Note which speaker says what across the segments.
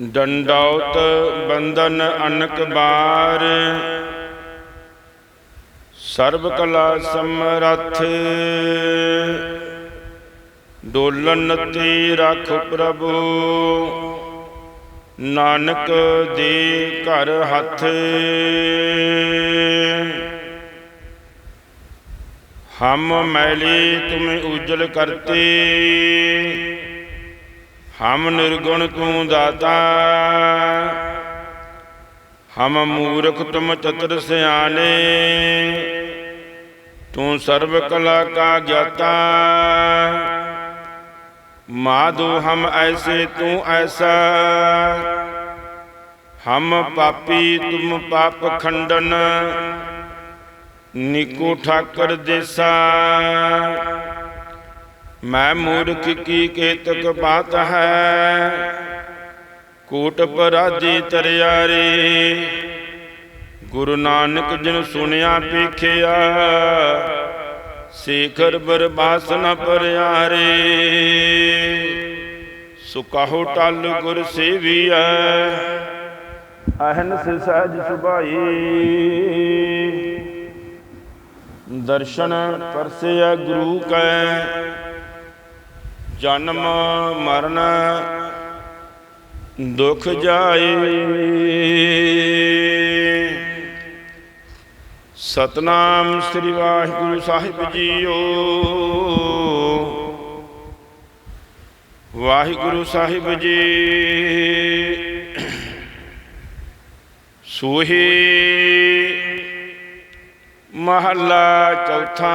Speaker 1: ਡੰਡੌਤ ਬੰਧਨ ਅਨਕ ਬਾਰ। ਸਰਬ ਕਲਾ ਸਮਰੱਥ। ਡੋਲਨ ਤੇ ਰਖ ਪ੍ਰਭੂ। ਨਾਨਕ ਦੇ ਘਰ ਹੱਥ। ਹਮ ਮੈਲੀ ਤੁਮ ਉਜਲ ਕਰਤੇ। ਹਮ ਨਿਰਗੁਣ ਤੂੰ ਦਾਤਾ। ਹਮ ਮੂਰਖ ਤੁਮ ਚਤੁਰ ਸਿਆਣੇ। ਤੂੰ ਸਰਬ ਕਲਾ ਕਾ ਗਿਆਤਾ। ਮਾਧੋ ਹਮ ਐਸੇ ਤੂੰ ਐਸਾ। ਹਮ ਪਾਪੀ ਤੁਮ ਪਾਪ ਖੰਡਨ। ਨਿਕੋ ਠਾਕਰ ਦੇਸਾ। ਮੈਂ ਮੂਰਖ ਕੀ ਕੇਤਕ ਬਾਤ ਹੈ? ਕੋਟ ਪਰਾਜੀ ਤਰਿਆਰੇ, ਗੁਰੂ ਨਾਨਕ ਜਿਨ ਸੁਣਿਆ ਪੇਖਿਆ ਸੇਖਰ ਬਰਬਾਸ ਨ ਪਰਿਆਰੇ। ਸੁਕਾਹੋ ਟਲ ਗੁਰ ਸੇਵੀਐ ਅਹਨਸ ਸਹਿਜ ਸੁਭਾਈ। ਦਰਸ਼ਨ ਪਰਸਿਆ ਗੁਰੂ ਕੈ ਜਨਮ ਮਰਨ ਦੁਖ ਜਾਏ। ਸਤਨਾਮ ਸ੍ਰੀ ਵਾਹਿਗੁਰੂ ਸਾਹਿਬ ਜੀਓ। ਵਾਹਿਗੁਰੂ ਸਾਹਿਬ ਜੀ। ਸੋਹੀ ਮਹੱਲਾ ਚੌਥਾ।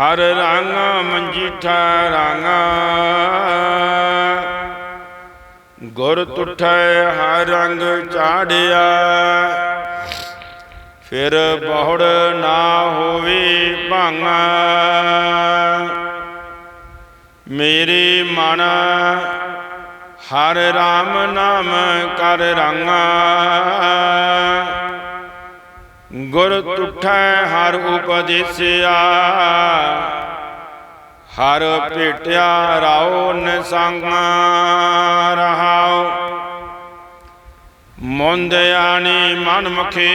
Speaker 1: ਹਰ ਰੰਗ ਮੰਜੀਠਾ ਰੰਗਾ। ਗੁਰ ਤੁਠੈ ਹਰ ਰੰਗ ਚਾੜਿਆ। ਫਿਰ ਬਹੁੜ ਨਾ ਹੋਵੇ ਭਾਂਗਾ। ਮੇਰੇ ਮਨ ਹਰ ਰਾਮ ਨਾਮ ਕਰ ਰੰਗਾ। ਗੁਰ ਤੁਠੈ ਹਰ ਉਪਦੇਸਿਆ। ਹਰ ਭੇਟਿਆ ਰਾਉ ਨਸੰਗਾ ਰਹਾਉ ਮੁੰਦ ਆਣੀ ਮਨ ਮਖੇ,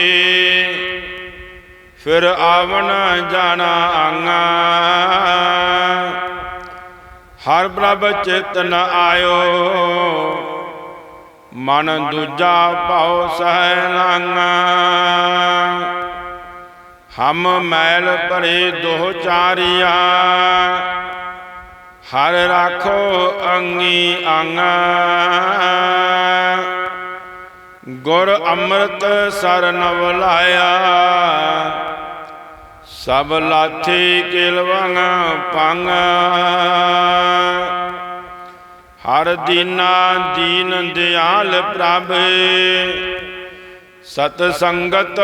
Speaker 1: ਫਿਰ ਆਵਣ ਜਾਣਾ ਆਂਗਾ। ਹਰ ਪ੍ਰਭ ਚਿਤ ਆਇਓ ਮਨ ਦੂਜਾ ਭਾਉ ਸਹਿ ਲਾਂਗਾ ਹਮ ਮੈਲ ਭਰੇ ਦੋ ਚਾਰਿਆ। ਹਰ ਰਾਖੋ ਅੰਗੀ ਆਂਗਾ ਗੁਰ ਅੰਮ੍ਰਿਤ ਸਰਨ ਬੁਲਾਇਆ ਸਭ ਲਾਥੀ ਕਿਲਵੰਗ ਪੰਗ ਹਰ ਦੀਨਾ ਦੀਨ ਦਿਆਲ ਪ੍ਰਭ। ਸਤ ਸੰਗਤ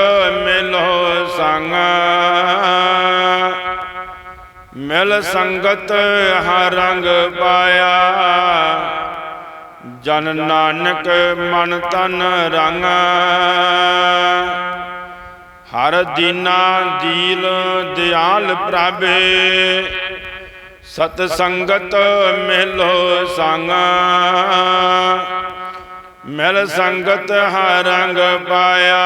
Speaker 1: ਮਿਲੋ ਸੰਗ। ਮਿਲ ਸੰਗਤ ਹਰ ਰੰਗ ਪਾਇਆ। ਜਨ ਨਾਨਕ ਮਨ ਤਨ ਰੰਗ। ਹਰ ਦੀਨਾ ਦੀਲ ਦਿਆਲ ਪ੍ਰਭੇ। ਸਤ ਸੰਗਤ ਮਿਲੋ ਸੰਗ। ਮਿਲ ਸੰਗਤ ਹਰ ਰੰਗ ਪਾਇਆ।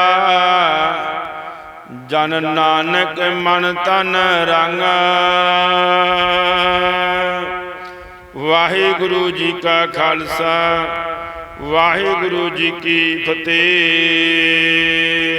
Speaker 1: ਜਨ ਨਾਨਕ ਮਨ ਤਨ ਰੰਗ। ਵਾਹਿਗੁਰੂ ਜੀ ਕਾ ਖਾਲਸਾ, ਵਾਹਿਗੁਰੂ ਜੀ ਕੀ ਫਤਿਹ।